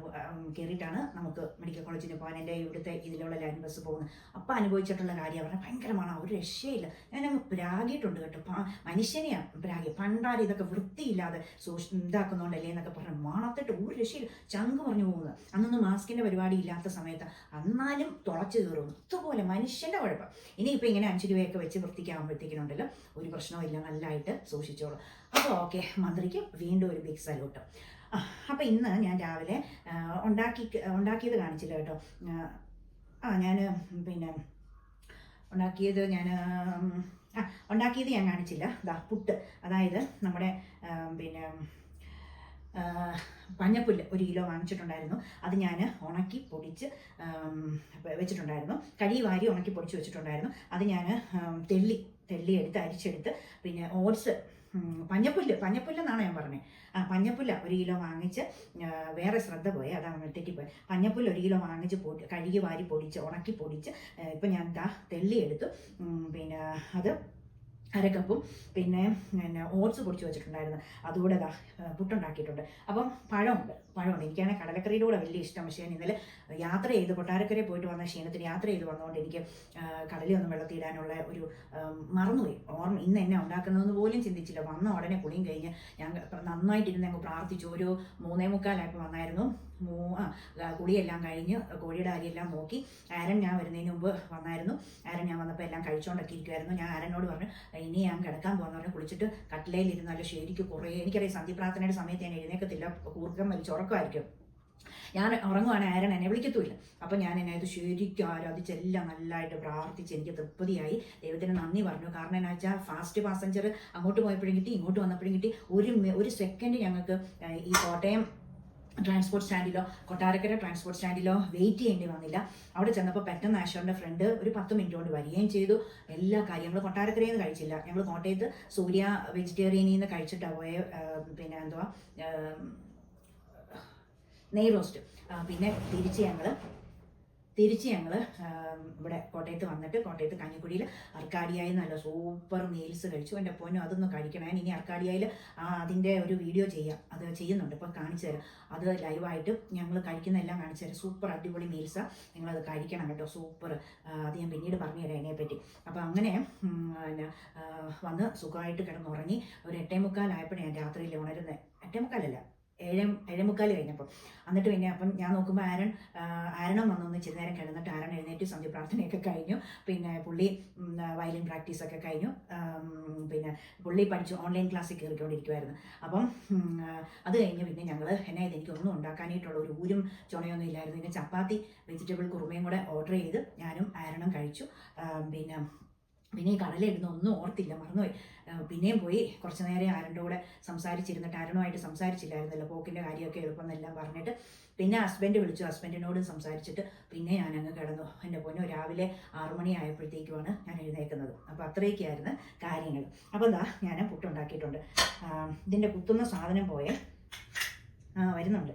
കയറിയിട്ടാണ് നമുക്ക് മെഡിക്കൽ കോളേജിന് പോകാൻ എന്റെ ഇവിടുത്തെ ഇതിലുള്ള ലൈൻ ബസ് പോകുന്നത്. അപ്പം അനുഭവിച്ചിട്ടുള്ള കാര്യം പറഞ്ഞാൽ ഭയങ്കരമാണ് ഒരു രക്ഷയില്ല. ഞാനങ്ങ് പ്രാഗിയിട്ടുണ്ട് കേട്ടോ. മനുഷ്യനെയാണ് പ്രാഗി. പണ്ടാരും ഇതൊക്കെ വൃത്തിയില്ലാതെ സൂക്ഷ ഇതാക്കുന്നുണ്ടല്ലേ എന്നൊക്കെ പറഞ്ഞു മണത്തിട്ട് ഒരു രക്ഷയില്ല. ചങ്ക് പറഞ്ഞു പോകുന്നത്. അന്നൊന്നും മാസ്കിന്റെ പരിപാടി ഇല്ലാത്ത സമയത്ത്. അന്നാലും തുളച്ച് കയറുന്നു ഇതുപോലെ മനുഷ്യന്റെ കുഴപ്പം ഇനിയിപ്പോൾ ഇങ്ങനെ അഞ്ച് രൂപയൊക്കെ വെച്ച് വൃത്തിക്കാകുമ്പോഴത്തേക്കിനുണ്ടല്ലോ ഒരു പ്രശ്നവും നല്ലതായിട്ട് സൂക്ഷിച്ചോളൂ. അപ്പോൾ ഓക്കെ മന്ത്രിക്ക് വീണ്ടും ഒരു ബിഗ് സല്യൂട്ട് അപ്പോൾ ഇന്ന് ഞാൻ രാവിലെ ഉണ്ടാക്കി ഉണ്ടാക്കിയത് കാണിച്ചില്ല കേട്ടോ. ആ, ഞാൻ പിന്നെ ഉണ്ടാക്കിയത് ഞാൻ ആ ഉണ്ടാക്കിയത് ഞാൻ കാണിച്ചില്ല. ദാ പുട്ട്. അതായത് നമ്മുടെ പിന്നെ പഞ്ഞപ്പുല്ല് ഒരു കിലോ വാങ്ങിച്ചിട്ടുണ്ടായിരുന്നു. അത് ഞാൻ ഉണക്കി പൊടിച്ച് വെച്ചിട്ടുണ്ടായിരുന്നു. കരി വാരി ഉണക്കി പൊടിച്ച് വെച്ചിട്ടുണ്ടായിരുന്നു. അത് ഞാൻ തെള്ളി തെള്ളി എടുത്ത് അരിച്ചെടുത്ത് പിന്നെ ഓട്സ് പഞ്ഞപ്പുല്ല് പഞ്ഞപ്പുല്ലെന്നാണ് ഞാൻ പറഞ്ഞത് ആ പഞ്ഞപ്പുല്ല ഒരു കിലോ വാങ്ങിച്ച് വേറെ ശ്രദ്ധ പോയി. അതാണ് തെറ്റിപ്പോയി പഞ്ഞപ്പുല്ല് ഒരു കിലോ വാങ്ങിച്ച് പൊടി കഴുകി വാരി പൊടിച്ച് ഉണക്കി പൊടിച്ച് ഇപ്പം ഞാൻ ദാ തെള്ളിയെടുത്തു പിന്നെ അത് അരക്കപ്പും പിന്നെ പിന്നെ ഓട്സ് പൊടിച്ച് വെച്ചിട്ടുണ്ടായിരുന്നു. അതുകൂടെ ഇതാ പുട്ടുണ്ടാക്കിയിട്ടുണ്ട്. അപ്പം പഴമുണ്ട് പഴമുണ്ട്. എനിക്കാണെങ്കിൽ കടലക്കറിയുടെ കൂടെ വലിയ ഇഷ്ടം. പക്ഷേ ഞാൻ ഇന്നലെ യാത്ര ചെയ്ത് കൊട്ടാരക്കരയിൽ പോയിട്ട് വന്ന ക്ഷീണത്തിന് യാത്ര ചെയ്ത് വന്നതുകൊണ്ട് എനിക്ക് കടലയൊന്നും വെള്ളത്തിയിടാനുള്ള ഒരു മറന്നുപോയി. ഓർമ്മ ഇന്ന് എന്നെ ഉണ്ടാക്കുന്നതെന്ന് പോലും ചിന്തിച്ചില്ല. വന്ന ഉടനെ കുളിയും കഴിഞ്ഞ് ഞാൻ നന്നായിട്ടിരുന്ന് ഞങ്ങൾ പ്രാർത്ഥിച്ചു. ഒരു മൂന്നേ മുക്കാലായപ്പോൾ വന്നായിരുന്നു. മൂ കുളിയെല്ലാം കഴിഞ്ഞ് കോഴിയുടെ അരിയെല്ലാം നോക്കി. ആരൻ ഞാൻ വരുന്നതിന് മുമ്പ് വന്നായിരുന്നു. ആരൻ ഞാൻ വന്നപ്പോൾ എല്ലാം കഴിച്ചുകൊണ്ടൊക്കെ ഇരിക്കുമായിരുന്നു ഞാൻ ആരനോട് പറഞ്ഞു ഇനി ഞാൻ കിടക്കാൻ പോകുന്ന പറഞ്ഞ് കുളിച്ചിട്ട് കട്ടിലയിൽ ഇരുന്നാലും ശരിക്കും കുറേ എനിക്കറിയാം സന്ധിപ്രാർത്ഥനയുടെ സമയത്ത് ഞാൻ എഴുന്നേക്കത്തില്ല കൂർക്കം വലിച്ച് ഞാൻ ഉറങ്ങുവാണ് ആരൻ എന്നെ വിളിക്കത്തുമില്ല അപ്പം ഞാൻ എന്നെ അത് ശരിക്കും ആരാധിച്ചെല്ലാം നല്ലതായിട്ട് പ്രാർത്ഥിച്ച് എനിക്ക് തൃപ്തിയായി. ദൈവത്തിന് നന്ദി പറഞ്ഞു. കാരണം എന്നാ വെച്ചാൽ ഫാസ്റ്റ് പാസഞ്ചർ അങ്ങോട്ട് പോയപ്പോഴും കിട്ടി ഇങ്ങോട്ട് വന്നപ്പോഴും കിട്ടി. ഒരു ഒരു സെക്കൻഡ് ഞങ്ങൾക്ക് ഈ കോട്ടയം ട്രാൻസ്പോർട്ട് സ്റ്റാൻഡിലോ കൊട്ടാരക്കര ട്രാൻസ്പോർട്ട് സ്റ്റാൻഡിലോ വെയിറ്റ് ചെയ്യേണ്ടി വന്നില്ല. അവിടെ ചെന്നപ്പോൾ പെട്ടെന്ന് ആശോറിന്റെ ഫ്രണ്ട് ഒരു പത്ത് മിനിറ്റ് കൊണ്ട് വരികയും ചെയ്തു. എല്ലാ കാര്യങ്ങളും കൊട്ടാരക്കരയിൽ നിന്ന് കഴിച്ചില്ല. ഞങ്ങൾ കോട്ടയത്ത് സൂര്യ വെജിറ്റേറിയനിൽ നിന്ന് കഴിച്ചിട്ടാണ് പോയ പിന്നെ എന്തുവാ നെയ് റോസ്റ്റ് പിന്നെ തിരിച്ച് ഞങ്ങൾ തിരിച്ച് ഞങ്ങൾ ഇവിടെ കോട്ടയത്ത് വന്നിട്ട് കോട്ടയത്ത് കഞ്ഞിക്കുടിയിൽ അർക്കാഡിയായി നല്ല സൂപ്പർ മീൽസ് കഴിച്ചു. എന്റെ പൊന്നും അതൊന്ന് കഴിക്കണം. ഇനി അർക്കാഡിയായിൽ അതിന്റെ ഒരു വീഡിയോ ചെയ്യാം. അത് ചെയ്യുന്നുണ്ട്. ഇപ്പോൾ കാണിച്ചു തരാം. അത് ലൈവായിട്ട് ഞങ്ങൾ കഴിക്കുന്നതെല്ലാം കാണിച്ചു തരാം. സൂപ്പർ അടിപൊളി മീൽസാണ് നിങ്ങളത് കഴിക്കണം കേട്ടോ. സൂപ്പർ. അത് ഞാൻ പിന്നീട് പറഞ്ഞു തരാം അതിനെപ്പറ്റി. അപ്പോൾ അങ്ങനെ പിന്നെ വന്ന് സുഖമായിട്ട് കിടന്നുറങ്ങി. ഒരു എട്ടേ മുക്കാലായപ്പോഴേ ഞാൻ രാത്രിയിൽ ഉണരുന്നത് എട്ടേ മുക്കാലല്ല ഏഴേ ഏഴേമുക്കാൽ കഴിഞ്ഞപ്പോൾ. എന്നിട്ട് പിന്നെ അപ്പം ഞാൻ നോക്കുമ്പോൾ ആരൻ ആരണം വന്നു. എന്ന് ഇച്ചിരി നേരം കിടന്നിട്ട് ആരൻ എഴുന്നേറ്റ് സന്ധ്യ പ്രാർത്ഥനയൊക്കെ കഴിഞ്ഞു. പിന്നെ പുള്ളി വയലിൻ പ്രാക്ടീസൊക്കെ കഴിഞ്ഞു. പിന്നെ പുള്ളി പഠിച്ചു ഓൺലൈൻ ക്ലാസ്സിൽ കയറിക്കൊണ്ടിരിക്കുമായിരുന്നു അപ്പം അത് കഴിഞ്ഞ് പിന്നെ ഞങ്ങൾ എന്നെ എനിക്കൊന്നും ഉണ്ടാക്കാനായിട്ടുള്ള ഒരു ഊരും ചുണയൊന്നും ഇല്ലായിരുന്നു. പിന്നെ ചപ്പാത്തി വെജിറ്റബിൾ കുറുമയും കൂടെ ഓർഡർ ചെയ്ത് ഞാനും ആരണം കഴിച്ചു. പിന്നെ പിന്നെ ഈ കടലിരുന്ന് ഒന്നും ഓർത്തില്ല മറന്നുപോയി. പിന്നെയും പോയി കുറച്ച് നേരം ആരന്റെ കൂടെ സംസാരിച്ചിരുന്നിട്ട് ആരനുമായിട്ട് സംസാരിച്ചില്ലായിരുന്നല്ലോ പോക്കിന്റെ കാര്യമൊക്കെ എളുപ്പം എന്നെല്ലാം പറഞ്ഞിട്ട്. പിന്നെ ഹസ്ബൻഡ് വിളിച്ചു ഹസ്ബൻഡിനോടും സംസാരിച്ചിട്ട് പിന്നെ ഞാൻ അങ്ങ് കിടന്നു. എന്റെ പൊന്നു രാവിലെ ആറു മണി ഞാൻ എഴുന്നേക്കുന്നത് അപ്പോൾ അത്രയൊക്കെയായിരുന്നു കാര്യങ്ങൾ. അപ്പോൾ എന്താ ഞാൻ പുട്ടുണ്ടാക്കിയിട്ടുണ്ട്. ഇതിന്റെ കുത്തുന്ന സാധനം പോയേ. ആ വരുന്നുണ്ട്.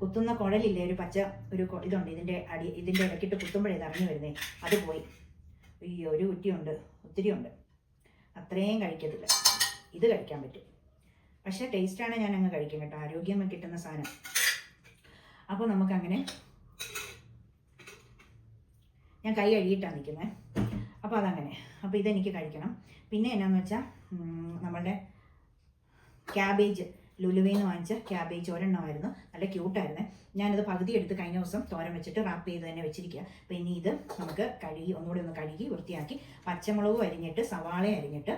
കുത്തുന്ന കുഴലില്ലേ? ഒരു പച്ച ഒരു ഇതുണ്ട്. ഇതിന്റെ അടി ഇതിന്റെ ഇടയ്ക്കിട്ട് കുത്തുമ്പോഴേ ഇത് വരുന്നേ. അത് പോയി. അയ്യോ ഒരു കുറ്റിയുണ്ട് ഒത്തിരി ഉണ്ട്. അത്രയും കഴിക്കത്തില്ല. ഇത് കഴിക്കാൻ പറ്റും. പക്ഷേ ടേസ്റ്റാണ് ഞാൻ അങ്ങ് കഴിക്കും കേട്ടോ. ആരോഗ്യം കിട്ടുന്ന സാധനം. അപ്പോൾ നമുക്കങ്ങനെ ഞാൻ കൈ കഴുകിയിട്ടാണ് നിൽക്കുന്നത് അപ്പോൾ അതങ്ങനെ. അപ്പോൾ ഇതെനിക്ക് കഴിക്കണം. പിന്നെ എന്നാന്ന് വെച്ചാൽ നമ്മളുടെ ക്യാബേജ്. ലുലുവിൽ വാങ്ങിച്ച ക്യാബേജ് ഒരെണ്ണമായിരുന്നു. നല്ല ക്യൂട്ടായിരുന്നു. ഞാനത് പകുതി എടുത്ത് കഴിഞ്ഞ ദിവസം തോരൻ വെച്ചിട്ട് റാപ്പ് ചെയ്ത് തന്നെ വെച്ചിരിക്കുക അപ്പോൾ ഇനി ഇത് നമുക്ക് കഴുകി ഒന്നുകൂടി ഒന്ന് കഴുകി വൃത്തിയാക്കി പച്ചമുളക് അരിഞ്ഞിട്ട് സവാള അരിഞ്ഞിട്ട്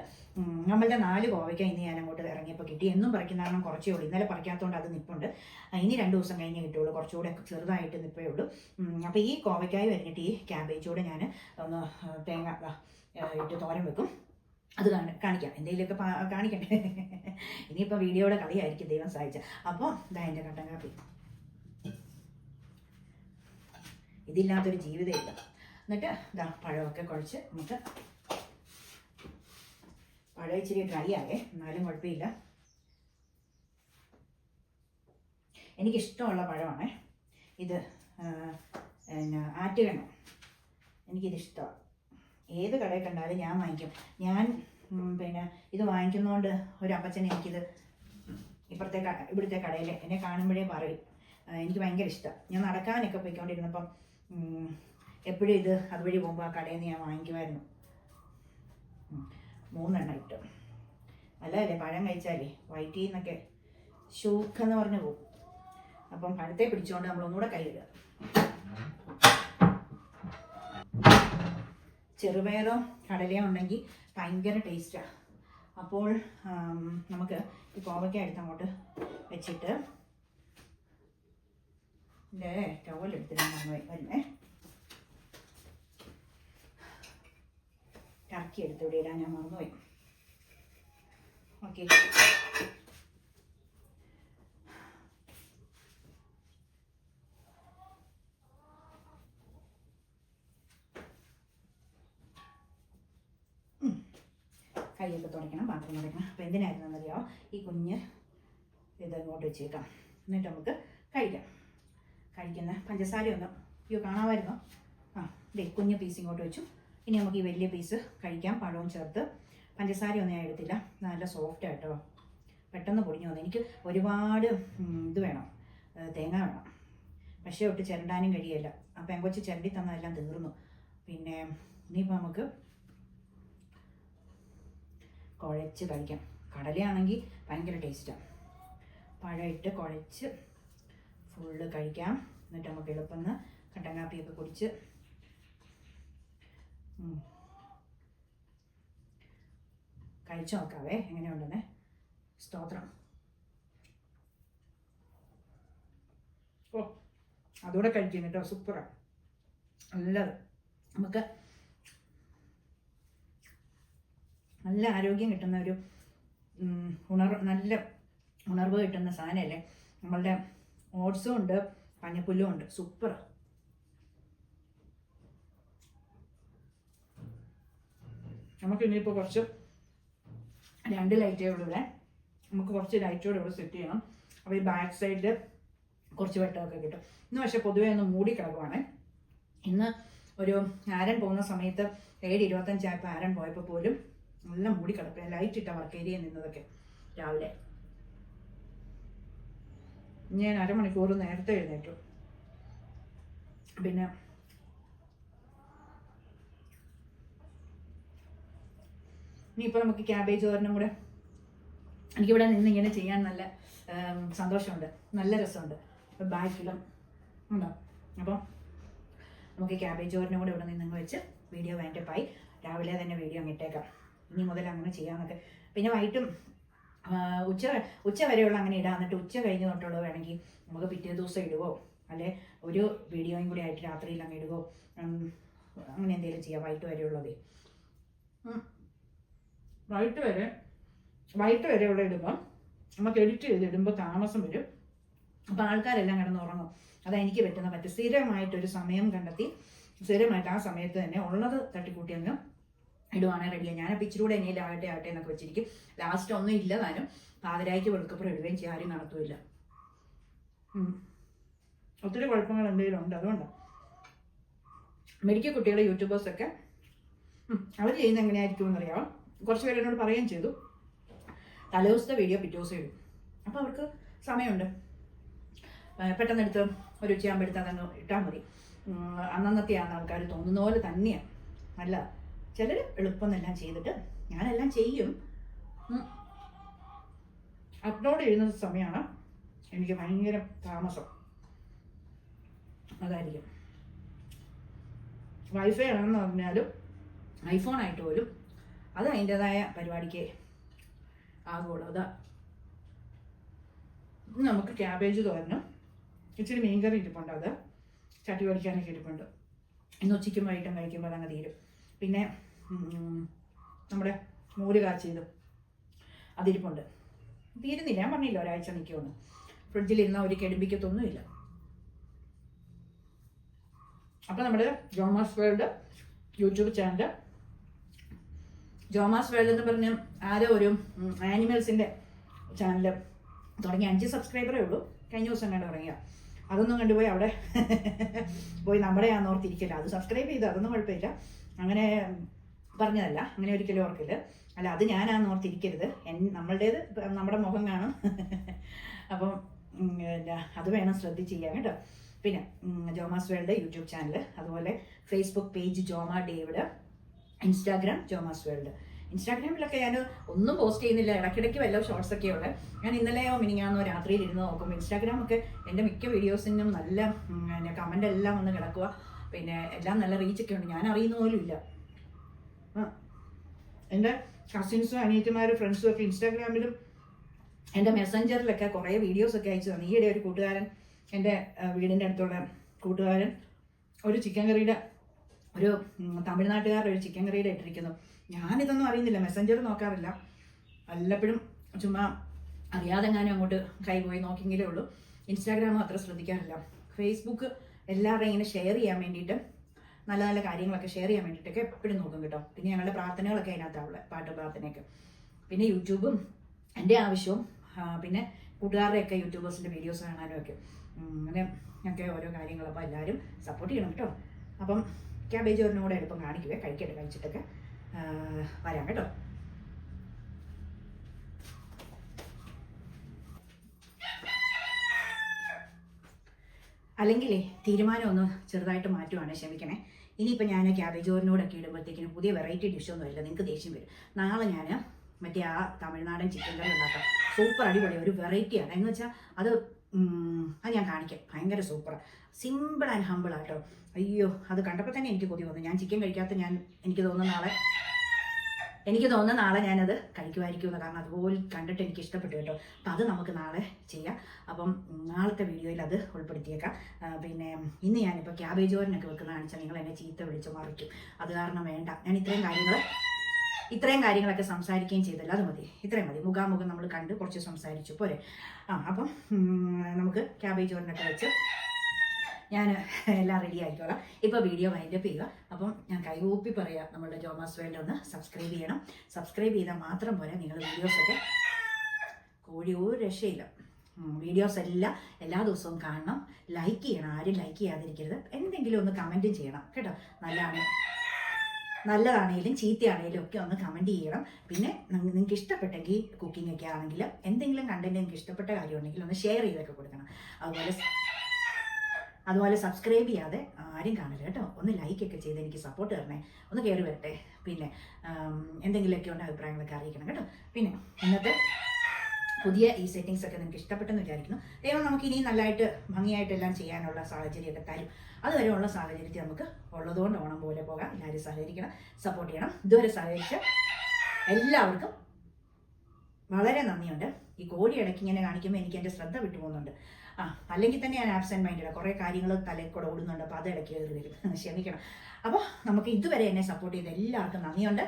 നമ്മളുടെ നാല് കോവയ്ക്ക ഇന്ന് ഞാൻ അങ്ങോട്ട് ഇറങ്ങിയപ്പോൾ കിട്ടി. എന്നും പറിക്കുന്ന കാരണം കുറച്ചേ ഉള്ളൂ. ഇന്നലെ പറിക്കാത്തതുകൊണ്ട് അത് നിപ്പുണ്ട്. ഇനി രണ്ട് ദിവസം കഴിഞ്ഞ് കിട്ടുള്ളൂ. കുറച്ചുകൂടെ ചെറുതായിട്ട് നിപ്പേ ഉള്ളൂ. അപ്പോൾ ഈ കോവയ്ക്കായി അരിഞ്ഞിട്ട് ഈ ക്യാബേജോടെ ഞാൻ ഒന്ന് തേങ്ങ ഇട്ട് തോരൻ വെക്കും. അത് കാണി കാണിക്കാം. എന്തെങ്കിലുമൊക്കെ കാണിക്കണ്ടേ ഇനിയിപ്പോൾ വീഡിയോയുടെ കളിയായിരിക്കും ദൈവം സഹായിച്ച. അപ്പോൾ ഇതാ എന്റെ കട്ടൻ കാപ്പി. ഇതില്ലാത്തൊരു ജീവിതമില്ല എന്നിട്ട് ഇതാ പഴമൊക്കെ കുഴച്ച് നമുക്ക് പഴം ഇച്ചിരി ഡ്രൈ ആകേ എന്നാലും കുഴപ്പമില്ല. എനിക്കിഷ്ടമുള്ള പഴമാണ്. ഇത് പിന്നെ ആറ്റുകണ്ണ എനിക്കിത് ഇഷ്ടമാണ് ഏത് കടയിൽ കണ്ടാലും ഞാൻ വാങ്ങിക്കും. ഞാൻ പിന്നെ ഇത് വാങ്ങിക്കുന്നതുകൊണ്ട് ഒരു അപ്പച്ചൻ എനിക്കിത് ഇപ്പുറത്തെ ക- ഇവിടുത്തെ കടയിൽ എന്നെ കാണുമ്പോഴേ പറയും. എനിക്ക് ഭയങ്കര ഇഷ്ടമാണ് ഞാൻ നടക്കാനൊക്കെ പോയിക്കൊണ്ടിരുന്നപ്പം എപ്പോഴും ഇത് അതുവഴി പോകുമ്പോൾ ആ കടയിൽ നിന്ന് ഞാൻ വാങ്ങിക്കുമായിരുന്നു. മൂന്നെണ്ണം ഇട്ടു. നല്ലതല്ലേ? പഴം കഴിച്ചാലേ വയറ്റിൽ നിന്നൊക്കെ ഷൂക്കെന്ന് പറഞ്ഞു പോകും. അപ്പം പഴത്തെ പിടിച്ചുകൊണ്ട് നമ്മളൊന്നുകൂടെ കൈയിടുക. ചെറുപയറോ കടലയോ ഉണ്ടെങ്കിൽ ഭയങ്കര ടേസ്റ്റാണ് അപ്പോൾ നമുക്ക് ഈ കോവയ്ക്ക എടുത്ത് അങ്ങോട്ട് വെച്ചിട്ട് എന്റെ ടവലെടുത്ത് ഞാൻ വരുന്നേ. ടർക്കി എടുത്ത് ഇടാൻ ഞാൻ മറന്നുപോയി. ഓക്കെ കൈയൊക്കെ തുടയ്ക്കണം പാത്രം തുടയ്ക്കണം. അപ്പോൾ എന്നറിയാമോ ഈ കുഞ്ഞ് ഇത് ഇങ്ങോട്ട് വെച്ചേക്കാം. എന്നിട്ട് നമുക്ക് കഴിക്കാം. കഴിക്കുന്ന പഞ്ചസാര ഒന്നും അയ്യോ കാണാമായിരുന്നോ? ആ ദേ കുഞ്ഞ് പീസ് ഇങ്ങോട്ട് വെച്ചു. ഇനി നമുക്ക് ഈ വലിയ പീസ് കഴിക്കാം പഴവും ചേർത്ത്. പഞ്ചസാര ഒന്നും ഞാൻ എടുത്തില്ല. നല്ല സോഫ്റ്റ് ആയിട്ടോ. പെട്ടെന്ന് പൊടിഞ്ഞു വന്നു. എനിക്ക് ഒരുപാട് ഇത് വേണം. തേങ്ങ വേണം. പക്ഷേ ഒട്ട് ചിരണ്ടാനും കഴിയില്ല. അപ്പം എങ്കൊച്ച് ചിരണ്ടി തന്നതെല്ലാം തീർന്നു. പിന്നെ ഇനിയിപ്പോൾ നമുക്ക് കുഴച്ച് കഴിക്കാം. കടലയാണെങ്കിൽ ഭയങ്കര ടേസ്റ്റാണ് പഴമിട്ട് കുഴച്ച് ഫുള്ള് കഴിക്കാം. എന്നിട്ട് നമുക്ക് എളുപ്പം കട്ടൻ കാപ്പിയൊക്കെ കുടിച്ച്. കഴിച്ചു നോക്കാവേ എങ്ങനെയുണ്ടെന്ന്. സ്തോത്രം. ഓ അതുകൂടെ കഴിക്കും കേട്ടോ സൂപ്പറാണ് നല്ലത്. നമുക്ക് നല്ല ആരോഗ്യം കിട്ടുന്ന ഒരു ഉണർ നല്ല ഉണർവ് കിട്ടുന്ന സാധനമല്ലേ? നമ്മളുടെ ഓട്സും ഉണ്ട് പഞ്ഞപ്പുല്ലും ഉണ്ട്. സൂപ്പർ നമുക്ക് ഇനിയിപ്പോൾ കുറച്ച് രണ്ട് ലൈറ്റേ ഉള്ളൂ നമുക്ക് കുറച്ച് ലൈറ്റോടെ ഇവിടെ സെറ്റ് ചെയ്യണം. അപ്പോൾ ഈ ബാക്ക് സൈഡിൽ കുറച്ച് വെട്ടമൊക്കെ കിട്ടും. ഇന്ന് പക്ഷേ പൊതുവേ ഒന്ന് മൂടി കിടക്കുവാണ്. ഇന്ന് ഒരു ആരൻ പോകുന്ന സമയത്ത് ഏഴ് ഇരുപത്തഞ്ചായപ്പോൾ ആരൻ പോയപ്പോൾ പോലും നല്ല മൂടി കിടക്കുക ലൈറ്റ് ഇട്ട വർക്ക് ഏരിയ നിന്നതൊക്കെ രാവിലെ. ഞാൻ അരമണിക്കൂർ നേരത്തെ എഴുന്നേറ്റു. പിന്നെ ഇനിയിപ്പോൾ നമുക്ക് ക്യാബേജ് തോരനും കൂടെ. എനിക്കിവിടെ നിന്ന് ഇങ്ങനെ ചെയ്യാൻ നല്ല സന്തോഷമുണ്ട്. നല്ല രസമുണ്ട്. ബാക്കിലും ഉണ്ടോ? അപ്പം നമുക്ക് ക്യാബേജ് ചോറിനും കൂടെ ഇവിടെ നിന്ന് വെച്ച് വീഡിയോ വൈൻഡപ്പായി രാവിലെ തന്നെ വീഡിയോ അങ്ങിട്ടേക്കാം ഇനി മുതൽ അങ്ങനെ ചെയ്യാമെന്നൊക്കെ പിന്നെ വൈകിട്ടും ഉച്ച ഉച്ച വരെയുള്ള അങ്ങനെ ഇടാം. എന്നിട്ട് ഉച്ച കഴിഞ്ഞ് തൊട്ടുള്ളത് വേണമെങ്കിൽ നമുക്ക് പിറ്റേ ദിവസം ഇടുവോ? അല്ലെ ഒരു വീഡിയോയും കൂടി ആയിട്ട് രാത്രിയിൽ അങ്ങ് ഇടുവോ? അങ്ങനെ എന്തെങ്കിലും ചെയ്യാം വൈകിട്ട് വരെയുള്ളതേ. വൈകിട്ട് വരെ വൈകിട്ട് വരെയുള്ള ഇടുമ്പോൾ നമുക്ക് എഡിറ്റ് ചെയ്ത് ഇടുമ്പോൾ താമസം വരും. അപ്പോൾ ആൾക്കാരെല്ലാം കിടന്ന് ഉറങ്ങും. അതാ എനിക്ക് പറ്റുന്ന പറ്റും സ്ഥിരമായിട്ടൊരു സമയം കണ്ടെത്തി സ്ഥിരമായിട്ട് ആ സമയത്ത് തന്നെ ഉള്ളത് തട്ടിക്കൂട്ടി അങ്ങ് ഇടുവാണെങ്കിൽ റെഡിയാണ് ഞാനപ്പോൾ ഇച്ചിരി കൂടെ എന്നെ ആകട്ടെ ആകട്ടെ എന്നൊക്കെ വെച്ചിരിക്കും. ലാസ്റ്റ് ഒന്നും ഇല്ല താനും. പാതിരായ്ക്ക് വെളുക്കപ്പുറം ഇടുകയും ചെയ്യും. ആരും നടത്തുമില്ല ഒത്തിരി കുഴപ്പങ്ങൾ എന്തെങ്കിലും ഉണ്ട്? അതുകൊണ്ടാണ് മെഡിക്കൽ കുട്ടികളെ യൂട്യൂബേഴ്സൊക്കെ അവർ ചെയ്യുന്നത് എങ്ങനെയായിരിക്കും എന്നറിയാം കുറച്ച് പേര് എന്നോട് പറയുകയും ചെയ്തു. തലേദിവസത്തെ വീഡിയോ പിറ്റേ ദിവസം ഇടും. അപ്പോൾ അവർക്ക് സമയമുണ്ട്. പെട്ടെന്ന് എടുത്ത് ഒരു ഉച്ചയാകുമ്പോൾ എടുത്ത് അതങ്ങ് ഇട്ടാൽ മതി. അന്നന്നത്തെയാണ് ആൾക്കാർ തോന്നുന്ന പോലെ തന്നെയാണ് നല്ല ചിലർ എളുപ്പം എല്ലാം ചെയ്തിട്ട് ഞാനെല്ലാം ചെയ്യും. അപ്ലോഡ് ചെയ്യുന്ന സമയമാണ് എനിക്ക് ഭയങ്കര താമസം. അതായിരിക്കും. വൈഫൈ ആണെന്ന് പറഞ്ഞാലും ഐഫോൺ ആയിട്ട് പോലും അത് അതിന്റെതായ പരിപാടിക്ക് ആകുള്ളൂ. അതാ. നമുക്ക് ക്യാബേജ് തോരണം ഇച്ചിരി മീൻകറി ഇരിപ്പുണ്ട് അത്. ചട്ടി വലിക്കാനൊക്കെ ഇരിപ്പുണ്ട് ഇന്ന് ഉച്ചയ്ക്കും വൈകിട്ടും കഴിക്കുമ്പോൾ അതങ്ങ് തീരും. പിന്നെ നമ്മുടെ മോര് കാച്ചിയതും അതിരിപ്പുണ്ട്. തീരുന്നില്ല. ഞാൻ പറഞ്ഞില്ല ഒരാഴ്ച നിൽക്കുമെന്ന് ഫ്രിഡ്ജിലിരുന്ന ഒരു കെടുമ്പിക്കത്തൊന്നുമില്ല. അപ്പോൾ നമ്മുടെ Joma's world YouTube channel Joma's world എന്ന് പറഞ്ഞ ആരോ ഒരു ആനിമൽസിന്റെ ചാനൽ തുടങ്ങി അഞ്ച് സബ്സ്ക്രൈബറേ ഉള്ളൂ. കഴിഞ്ഞ ദിവസം കണ്ട് തുടങ്ങിയ. അതൊന്നും കണ്ടുപോയി അവിടെ പോയി നമ്മുടെ ആണെന്ന് ഓർത്തിരിക്കില്ല. അത് സബ്സ്ക്രൈബ് ചെയ്തു. അതൊന്നും കുഴപ്പമില്ല. അങ്ങനെ പറഞ്ഞതല്ല അങ്ങനെ ഒരിക്കലും ഓർക്കില്ല. അല്ല അത് ഞാനാന്ന് ഓർത്തിരിക്കരുത്. എൻ നമ്മളുടേത് നമ്മുടെ മുഖം കാണും. അപ്പം അത് വേണം ശ്രദ്ധിച്ച് ചെയ്യാൻ കേട്ടോ. പിന്നെ ജോമാസ് വേൾഡ് യൂട്യൂബ് ചാനൽ അതുപോലെ Facebook page Joma David Instagram Joma's world ഇൻസ്റ്റാഗ്രാമിലൊക്കെ ഞാൻ ഒന്നും പോസ്റ്റ് ചെയ്യുന്നില്ല. ഇടയ്ക്കിടയ്ക്ക് വല്ല ഷോർട്സൊക്കെ ഉള്ളത് ഞാൻ ഇന്നലെയോ മിനിങ്ങാന്നോ രാത്രിയിൽ ഇരുന്ന് നോക്കുമ്പോൾ ഇൻസ്റ്റാഗ്രാമൊക്കെ എന്റെ മിക്ക വീഡിയോസിനും നല്ല കമന്റ് എല്ലാം വന്ന് കിടക്കുക പിന്നെ എല്ലാം നല്ല റീച്ചൊക്കെ ഉണ്ട്. ഞാൻ അറിയുന്ന പോലും ഇല്ല. എന്റെ കസിൻസും അനിയത്തിമാരും ഫ്രണ്ട്സും ഒക്കെ ഇൻസ്റ്റാഗ്രാമിലും എന്റെ മെസ്സഞ്ചറിലൊക്കെ കുറേ വീഡിയോസൊക്കെ അയച്ചു തന്നു. ഈയിടെ ഒരു കൂട്ടുകാരൻ എന്റെ വീടിന്റെ അടുത്തുള്ള കൂട്ടുകാരൻ ഒരു ചിക്കൻ കറിയുടെ ഒരു തമിഴ്നാട്ടുകാരുടെ ഒരു ചിക്കൻ കറിയുടെ ഇട്ടിരിക്കുന്നു. ഞാനിതൊന്നും അറിയുന്നില്ല. മെസ്സഞ്ചർ നോക്കാറില്ല. വല്ലപ്പോഴും ചുമ്മാ അറിയാതെ ഞാനും അങ്ങോട്ട് കൈ പോയി നോക്കിയെങ്കിലേ ഉള്ളൂ. ഇൻസ്റ്റാഗ്രാം അത്ര ശ്രദ്ധിക്കാറില്ല. ഫേസ്ബുക്ക് എല്ലാവരുടെയും ഇങ്ങനെ ഷെയർ ചെയ്യാൻ വേണ്ടിയിട്ട് നല്ല നല്ല കാര്യങ്ങളൊക്കെ ഷെയർ ചെയ്യാൻ വേണ്ടിയിട്ടൊക്കെ എപ്പോഴും നോക്കും കേട്ടോ. പിന്നെ ഞങ്ങളുടെ പ്രാർത്ഥനകളൊക്കെ അതിനകത്താവുള്ള പാട്ട് പ്രാർത്ഥനയൊക്കെ. പിന്നെ യൂട്യൂബും എന്റെ ആവശ്യവും പിന്നെ കൂട്ടുകാരുടെയൊക്കെ യൂട്യൂബേഴ്സിന്റെ വീഡിയോസ് കാണാനും ഒക്കെ അങ്ങനെ ഒക്കെ ഓരോ കാര്യങ്ങൾ. അപ്പോൾ എല്ലാവരും സപ്പോർട്ട് ചെയ്യണം കേട്ടോ. അപ്പം ക്യാബേജ് ഒരെണ്ണം കൂടെ എളുപ്പം കാണിക്കുവേ. കഴിക്കട്ടെ കഴിച്ചിട്ടൊക്കെ വരാം കേട്ടോ. അല്ലെങ്കിലേ തീരുമാനം ഒന്ന് ചെറുതായിട്ട് മാറ്റുവാണ് ക്ഷമിക്കണേ. ഇനിയിപ്പോൾ ഞാൻ ക്യാബേജ് ഓറിനോടൊക്കെ ഇടുമ്പോഴത്തേക്കിനും പുതിയ വെറൈറ്റി ഡിഷൊന്നും ഇല്ല നിങ്ങൾക്ക് ദേഷ്യം വരും. നാളെ ഞാൻ മറ്റേ ആ തമിഴ്നാടൻ ചിക്കൻ കറി ഉണ്ടാക്കാം. സൂപ്പർ അടിപൊളി ഒരു വെറൈറ്റിയാണ് എന്ന് വെച്ചാൽ അത് അത് ഞാൻ കാണിക്കാം. ഭയങ്കര സൂപ്പർ സിമ്പിൾ ആൻഡ് ഹമ്പിൾ ആട്ടോ. അയ്യോ അത് കണ്ടപ്പോൾ തന്നെ എനിക്ക് കൊതി വന്നു. ഞാൻ ചിക്കൻ കഴിക്കാത്ത ഞാൻ എനിക്ക് തോന്നുന്നു നാളെ എനിക്ക് തോന്നുന്ന നാളെ ഞാനത് കഴിക്കുമായിരിക്കുമെന്ന് കാരണം അതുപോലെ കണ്ടിട്ട് എനിക്ക് ഇഷ്ടപ്പെട്ടു കേട്ടോ. അപ്പം അത് നമുക്ക് നാളെ ചെയ്യാം. അപ്പം നാളത്തെ വീഡിയോയിൽ അത് ഉൾപ്പെടുത്തിയേക്കാം. പിന്നെ ഇന്ന് ഞാനിപ്പോൾ ക്യാബേജ് ഓരനൊക്കെ വെക്കുന്ന കാണിച്ചാൽ നിങ്ങൾ എന്നെ ചീത്ത വിളിച്ച് മറിക്കും. അത് കാരണം വേണ്ട. ഞാൻ ഇത്രയും കാര്യങ്ങൾ ഇത്രയും കാര്യങ്ങളൊക്കെ സംസാരിക്കുകയും ചെയ്തില്ല. അത് മതി. ഇത്രയും മതി. മുഖാമുഖം നമ്മൾ കണ്ട് കുറച്ച് സംസാരിച്ചു. പോരെ. ആ അപ്പം നമുക്ക് ക്യാബേജ് ഓരനൊക്കെ വെച്ച് ഞാൻ എല്ലാം റെഡി ആയിക്കോളാം. ഇപ്പോൾ വീഡിയോ വൈൻഡപ്പ് ചെയ്യുക. അപ്പം ഞാൻ കൈകൂപ്പി പറയാം നമ്മളുടെ ജോമാസ് വേൾഡ് ഒന്ന് സബ്സ്ക്രൈബ് ചെയ്യണം. സബ്സ്ക്രൈബ് ചെയ്താൽ മാത്രം പോരാ നിങ്ങൾ വീഡിയോസൊക്കെ കോഴി ഒരു രക്ഷയില്ല. വീഡിയോസ് എല്ലാം എല്ലാ ദിവസവും കാണണം. ലൈക്ക് ചെയ്യണം. ആരും ലൈക്ക് ചെയ്യാതിരിക്കരുത്. എന്തെങ്കിലും ഒന്ന് കമന്റും ചെയ്യണം. കേട്ടോ? നല്ലതാണ്. നല്ലതാണേലും ചീത്തയാണേലും ഒക്കെ ഒന്ന് കമന്റ് ചെയ്യണം. പിന്നെ നിങ്ങൾക്ക് ഇഷ്ടപ്പെട്ടെങ്കിൽ കുക്കിംഗ് ഒക്കെ ആണെങ്കിലും എന്തെങ്കിലും കണ്ടന്റ് നിങ്ങൾക്ക് ഇഷ്ടപ്പെട്ട കാര്യമുണ്ടെങ്കിൽ ഒന്ന് ഷെയർ ചെയ്തൊക്കെ കൊടുക്കണം. അതുപോലെ അതുപോലെ സബ്സ്ക്രൈബ് ചെയ്യാതെ ആരും കാണില്ല കേട്ടോ. ഒന്ന് ലൈക്ക് ഒക്കെ ചെയ്ത് എനിക്ക് സപ്പോർട്ട് തരണേ. ഒന്ന് കയറി വരട്ടെ. പിന്നെ എന്തെങ്കിലുമൊക്കെ ഉണ്ട് അഭിപ്രായങ്ങളൊക്കെ അറിയിക്കണം കേട്ടോ. പിന്നെ ഇന്നത്തെ പുതിയ ഈ സെറ്റിങ്സ് ഒക്കെ നിങ്ങൾക്ക് ഇഷ്ടപ്പെട്ടെന്ന് വിചാരിക്കുന്നു. ദൈവം നമുക്ക് ഇനിയും നല്ലതായിട്ട് ഭംഗിയായിട്ടെല്ലാം ചെയ്യാനുള്ള സാഹചര്യമൊക്കെ തരും. അതുവരെയുള്ള സാഹചര്യത്തിൽ നമുക്ക് ഉള്ളതുകൊണ്ട് ഓണം പോലെ പോകാം. എല്ലാവരും സഹകരിക്കണം സപ്പോർട്ട് ചെയ്യണം. ഇതുവരെ സഹകരിച്ച എല്ലാവർക്കും വളരെ നന്ദിയുണ്ട്. ഈ കോഴി ഇടയ്ക്ക് ഇങ്ങനെ കാണിക്കുമ്പോൾ എനിക്ക് എന്റെ ശ്രദ്ധ വിട്ടു പോകുന്നുണ്ട് ആ അല്ലെങ്കിൽ തന്നെ ഞാൻ ആബ്സെന്റ് മൈൻഡാണ് കുറേ കാര്യങ്ങൾ തലയിൽ കൂടെ ഓടുന്നുണ്ട് അപ്പോൾ അത് ഇടയ്ക്ക് കയറി വരും. ക്ഷമിക്കണം. അപ്പോൾ നമുക്ക് ഇതുവരെ എന്നെ സപ്പോർട്ട് ചെയ്ത എല്ലാവർക്കും നന്ദിയുണ്ട്.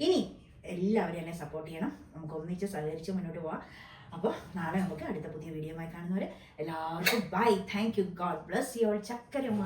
ഇനി എല്ലാവരും എന്നെ സപ്പോർട്ട് ചെയ്യണം. നമുക്ക് ഒന്നിച്ച് സഹകരിച്ച് മുന്നോട്ട് പോവാം. അപ്പോൾ നാളെ നമുക്ക് അടുത്ത പുതിയ വീഡിയോ ആയി കാണുന്നവരെ എല്ലാവർക്കും bye thank you God bless your ചക്കരമ്മ.